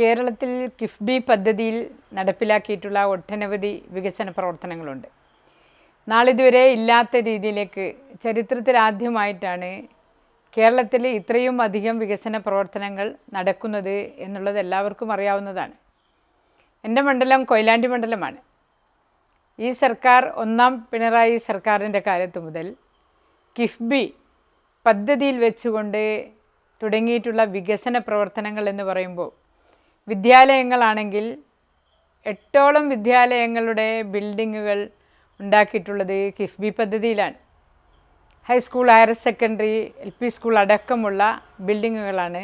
കേരളത്തിൽ കിഫ്ബി പദ്ധതിയിൽ നടപ്പിലാക്കിയിട്ടുള്ള ഒട്ടനവധി വികസന പ്രവർത്തനങ്ങളുണ്ട്. നാളിതുവരെ ഇല്ലാത്ത രീതിയിലേക്ക് ചരിത്രത്തിലാദ്യമായിട്ടാണ് കേരളത്തിൽ ഇത്രയും അധികം വികസന പ്രവർത്തനങ്ങൾ നടക്കുന്നത് എന്നുള്ളത് എല്ലാവർക്കും അറിയാവുന്നതാണ്. എന്റെ മണ്ഡലം കൊയിലാണ്ടി മണ്ഡലമാണ്. ഈ സർക്കാർ ഒന്നാം പിണറായി സർക്കാരിന്റെ കാലത്ത് മുതൽ കിഫ്ബി പദ്ധതിയിൽ വെച്ചുകൊണ്ട് തുടങ്ങിയിട്ടുള്ള വികസന പ്രവർത്തനങ്ങൾ എന്ന് പറയുമ്പോൾ വിദ്യാലയങ്ങളാണെങ്കിൽ എട്ടോളം വിദ്യാലയങ്ങളുടെ ബിൽഡിങ്ങുകൾ ഉണ്ടാക്കിയിട്ടുള്ളത് KIIFB പദ്ധതിയിലാണ്. High school higher secondary L P school അടക്കമുള്ള ബിൽഡിങ്ങുകളാണ്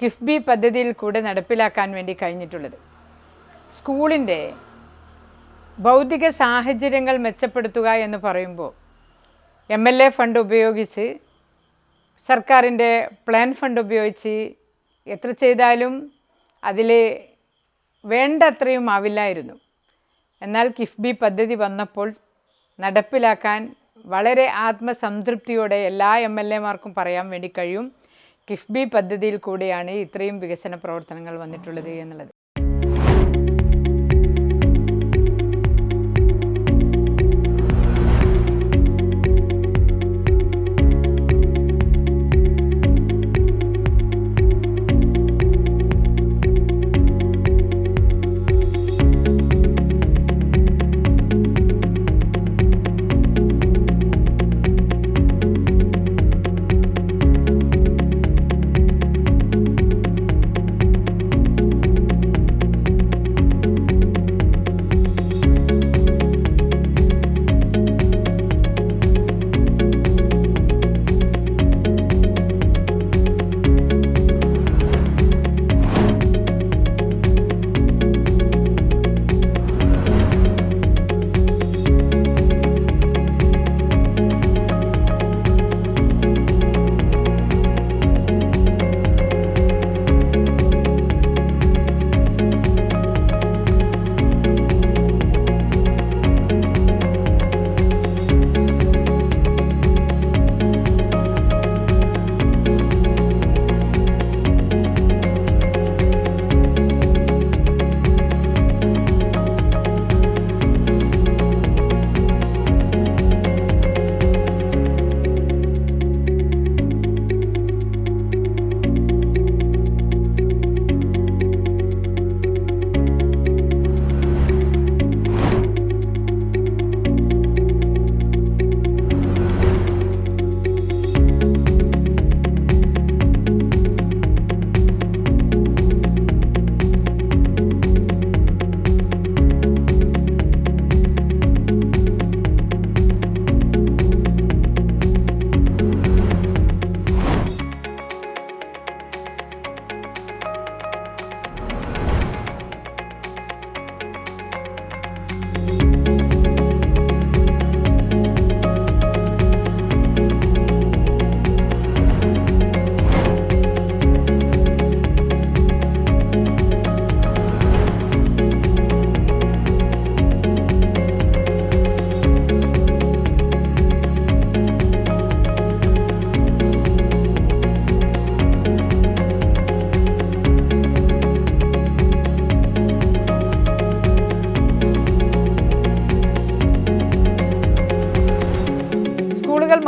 കിഫ്ബി പദ്ധതിയിൽ കൂടെ നടപ്പിലാക്കാൻ വേണ്ടി കഴിഞ്ഞിട്ടുള്ളത്. സ്കൂളിന്റെ ഭൗതിക സാഹചര്യങ്ങൾ മെച്ചപ്പെടുത്തുക എന്ന് പറയുമ്പോൾ എം എൽ എ ഫണ്ട് ഉപയോഗിച്ച് സർക്കാരിന്റെ പ്ലാൻ ഫണ്ട് ഉപയോഗിച്ച് എത്ര ചെയ്താലും അതിൽ വേണ്ടത്രയും ആവില്ലായിരുന്നു എന്നാൽ കിഫ്ബി പദ്ധതി വന്നപ്പോൾ നടപ്പിലാക്കാൻ വളരെ ആത്മസംതൃപ്തിയോടെ എല്ലാ എം എൽ എമാർക്കും പറയാൻ വേണ്ടി കഴിയും. കിഫ്ബി പദ്ധതിയിൽ കൂടിയാണ് ഇത്രയും വികസന പ്രവർത്തനങ്ങൾ വന്നിട്ടുള്ളത് എന്നുള്ളത്.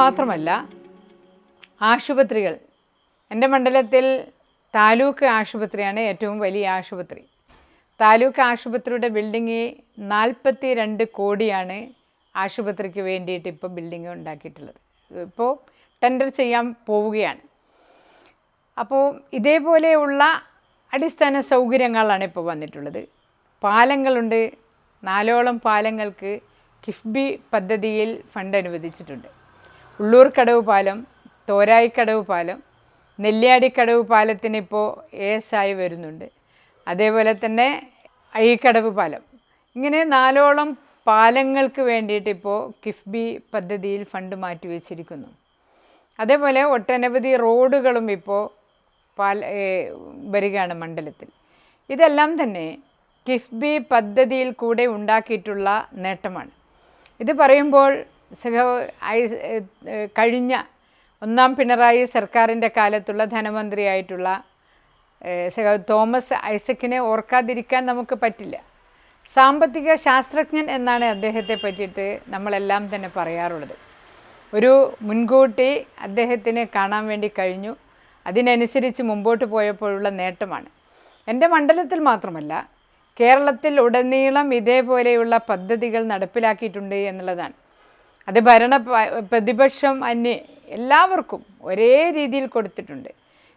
മാത്രമല്ല ആശുപത്രികൾ. എന്റെ മണ്ഡലത്തിൽ താലൂക്ക് ആശുപത്രിയാണ് ഏറ്റവും വലിയ ആശുപത്രി. താലൂക്ക് ആശുപത്രിയുടെ ബിൽഡിംഗ് നാൽപ്പത്തി രണ്ട് കോടിയാണ് ആശുപത്രിക്ക് വേണ്ടിയിട്ട് ഇപ്പോൾ ബിൽഡിംഗ് ഉണ്ടാക്കിയിട്ടുള്ളത്. ഇപ്പോൾ ടെൻഡർ ചെയ്യാൻ പോവുകയാണ്. അപ്പോൾ ഇതേപോലെയുള്ള അടിസ്ഥാന സൗകര്യങ്ങളാണ് ഇപ്പോൾ വന്നിട്ടുള്ളത്. പാലങ്ങളുണ്ട്. നാലോളം പാലങ്ങൾക്ക് കിഫ്ബി പദ്ധതിയിൽ ഫണ്ട് അനുവദിച്ചിട്ടുണ്ട്. ഉള്ളൂർ കടവ് പാലം തോരായിക്കടവ് പാലം നെല്ലിയാടിക്കടവ് പാലത്തിന് ഇപ്പോൾ എസ് ആയി വരുന്നുണ്ട്. അതേപോലെ തന്നെ അഴീക്കടവ് പാലം. ഇങ്ങനെ നാലോളം പാലങ്ങൾക്ക് വേണ്ടിയിട്ട് ഇപ്പോൾ കിഫ്ബി പദ്ധതിയിൽ ഫണ്ട് മാറ്റി വെച്ചിരിക്കുന്നു. അതേപോലെ ഒട്ടനവധി റോഡുകളും ഇപ്പോൾ പാല വരികയാണ് മണ്ഡലത്തിൽ. ഇതെല്ലാം തന്നെ കിഫ്ബി പദ്ധതിയിൽ കൂടെ ഉണ്ടാക്കിയിട്ടുള്ള നേട്ടമാണ്. ഇത് പറയുമ്പോൾ കഴിഞ്ഞ ഒന്നാം പിണറായി സർക്കാരിന്റെ കാലത്തുള്ള ധനമന്ത്രിയായിട്ടുള്ള ഏഹ്, തോമസ് ഐസക്കിനെ ഓർക്കാതിരിക്കാൻ നമുക്ക് പറ്റില്ല. സാമ്പത്തിക ശാസ്ത്രജ്ഞൻ എന്നാണ് അദ്ദേഹത്തെ പറ്റിയിട്ട് നമ്മളെല്ലാം തന്നെ പറയാറുള്ളത്. ഒരു മുൻകൂട്ടി അദ്ദേഹത്തിന് കാണാൻ വേണ്ടി കഴിഞ്ഞു. അതിനനുസരിച്ച് മുമ്പോട്ട് പോയപ്പോഴുള്ള നേട്ടമാണ്. എന്റെ മണ്ഡലത്തിൽ മാത്രമല്ല കേരളത്തിൽ ഉടനീളം ഇതേപോലെയുള്ള പദ്ധതികൾ നടപ്പിലാക്കിയിട്ടുണ്ട് എന്നുള്ളതാണ്. അത് ഭരണ പ്രതിപക്ഷം അന്യ എല്ലാവർക്കും ഒരേ രീതിയിൽ കൊടുത്തിട്ടുണ്ട്.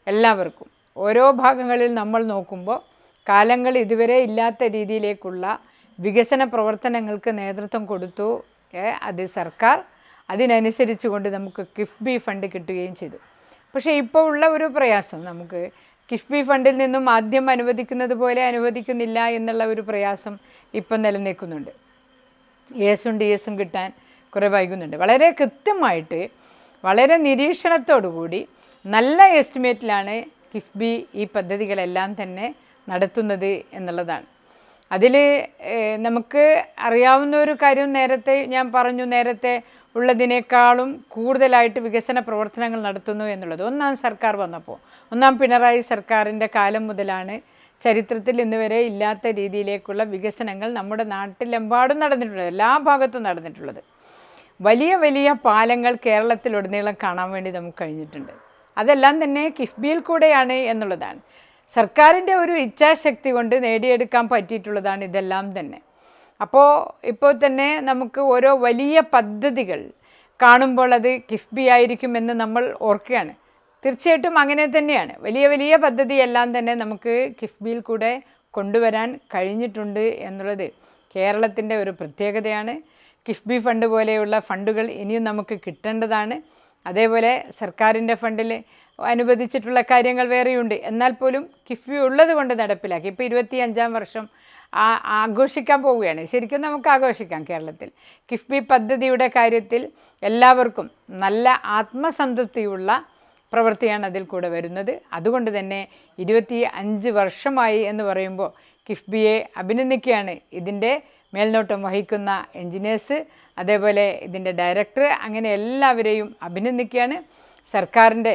എല്ലാവർക്കും. ഓരോ ഭാഗങ്ങളിൽ നമ്മൾ നോക്കുമ്പോൾ കാലങ്ങൾ ഇതുവരെ ഇല്ലാത്ത രീതിയിലേക്കുള്ള വികസന പ്രവർത്തനങ്ങൾക്ക് നേതൃത്വം കൊടുത്തു അത് സർക്കാർ അതിനനുസരിച്ച് കൊണ്ട് നമുക്ക് കിഫ്ബി ഫണ്ട് കിട്ടുകയും ചെയ്തു. പക്ഷേ ഇപ്പോൾ ഉള്ള ഒരു പ്രയാസം നമുക്ക് കിഫ്ബി ഫണ്ടിൽ നിന്നും ആദ്യം അനുവദിക്കുന്നത് പോലെ അനുവദിക്കുന്നില്ല എന്നുള്ള ഒരു പ്രയാസം ഇപ്പം നിലനിൽക്കുന്നുണ്ട്. എസും ഡി എസും കിട്ടാൻ കുറേ വൈകുന്നുണ്ട് വളരെ കൃത്യമായിട്ട് വളരെ നിരീക്ഷണത്തോടുകൂടി നല്ല എസ്റ്റിമേറ്റിലാണ് കിഫ്ബി ഈ പദ്ധതികളെല്ലാം തന്നെ നടത്തുന്നത് എന്നുള്ളതാണ്. അതിൽ നമുക്ക് അറിയാവുന്ന ഒരു കാര്യം നേരത്തെ ഞാൻ പറഞ്ഞു നേരത്തെ ഉള്ളതിനേക്കാളും കൂടുതലായിട്ട് വികസന പ്രവർത്തനങ്ങൾ നടത്തുന്നു എന്നുള്ളത്. ഒന്നാം സർക്കാർ വന്നപ്പോൾ ഒന്നാം പിണറായി സർക്കാരിന്റെ കാലം മുതലാണ് ചരിത്രത്തിൽ ഇന്ന് വരെ ഇല്ലാത്ത രീതിയിലേക്കുള്ള വികസനങ്ങൾ നമ്മുടെ നാട്ടിലെമ്പാടും നടന്നിട്ടുള്ളത് എല്ലാ ഭാഗത്തും നടന്നിട്ടുള്ളത്. വലിയ വലിയ പാലങ്ങൾ കേരളത്തിലുടനീളം കാണാൻ വേണ്ടി നമുക്ക് കഴിഞ്ഞിട്ടുണ്ട്. അതെല്ലാം തന്നെ കിഫ്ബിയിൽ കൂടെയാണ് എന്നുള്ളതാണ്. സർക്കാരിന്റെ ഒരു ഇച്ഛാശക്തി കൊണ്ട് നേടിയെടുക്കാൻ പറ്റിയിട്ടുള്ളതാണ് ഇതെല്ലാം തന്നെ. അപ്പോൾ ഇപ്പോൾ തന്നെ നമുക്ക് ഓരോ വലിയ പദ്ധതികൾ കാണുമ്പോൾ അത് കിഫ്ബി ആയിരിക്കുമെന്ന് നമ്മൾ ഓർക്കുകയാണ്. തീർച്ചയായിട്ടും അങ്ങനെ തന്നെയാണ്. വലിയ വലിയ പദ്ധതിയെല്ലാം തന്നെ നമുക്ക് കിഫ്ബിയിൽ കൂടെ കൊണ്ടുവരാൻ കഴിഞ്ഞിട്ടുണ്ട് എന്നുള്ളത് കേരളത്തിന്റെ ഒരു പ്രത്യേകതയാണ്. കിഫ്ബി ഫണ്ട് പോലെയുള്ള ഫണ്ടുകൾ ഇനിയും നമുക്ക് കിട്ടേണ്ടതാണ്. അതേപോലെ സർക്കാരിന്റെ ഫണ്ടിൽ അനുവദിച്ചിട്ടുള്ള കാര്യങ്ങൾ വേറെയുണ്ട്. എന്നാൽ പോലും കിഫ്ബി ഉള്ളത് കൊണ്ട് നടപ്പിലാക്കി. ഇപ്പോൾ ഇരുപത്തി അഞ്ചാം വർഷം ആ ആഘോഷിക്കാൻ പോവുകയാണ്. ശരിക്കും നമുക്ക് ആഘോഷിക്കാം കേരളത്തിൽ. കിഫ്ബി പദ്ധതിയുടെ കാര്യത്തിൽ എല്ലാവർക്കും നല്ല ആത്മസംതൃപ്തിയുള്ള പ്രവൃത്തിയാണ് അതിൽ കൂടെ വരുന്നത്. അതുകൊണ്ട് തന്നെ ഇരുപത്തി അഞ്ച് വർഷമായി എന്ന് പറയുമ്പോൾ കിഫ്ബിയെ അഭിനന്ദിക്കുകയാണ് ഇതിന്റെ മേൽനോട്ടം വഹിക്കുന്ന എൻജിനീയേഴ്സ് അതേപോലെ ഇതിന്റെ ഡയറക്ടർ അങ്ങനെ എല്ലാവരെയും അഭിനന്ദിക്കുകയാണ്. സർക്കാരിന്റെ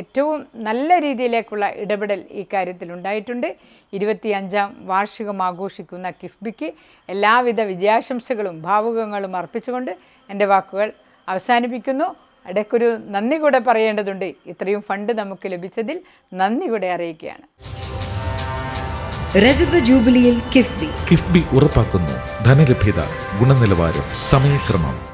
ഏറ്റവും നല്ല രീതിയിലേക്കുള്ള ഇടപെടൽ ഈ കാര്യത്തിൽ ഉണ്ടായിട്ടുണ്ട്. ഇരുപത്തിയഞ്ചാം വാർഷികം ആഘോഷിക്കുന്ന കിഫ്ബിക്ക് എല്ലാവിധ വിജയാശംസകളും ഭാവുകങ്ങളും അർപ്പിച്ചുകൊണ്ട് എന്റെ വാക്കുകൾ അവസാനിപ്പിക്കുന്നു. ഇടയ്ക്കൊരു നന്ദി കൂടെ പറയേണ്ടതുണ്ട്. ഇത്രയും ഫണ്ട് നമുക്ക് ലഭിച്ചതിൽ നന്ദി കൂടെ അറിയിക്കുകയാണ്. രജത ജൂബിലിയിൽ കിഫ്ബി. കിഫ്ബി ഉറപ്പാക്കുന്നു. ധനലഭ്യത ഗുണനിലവാരം സമയക്രമം.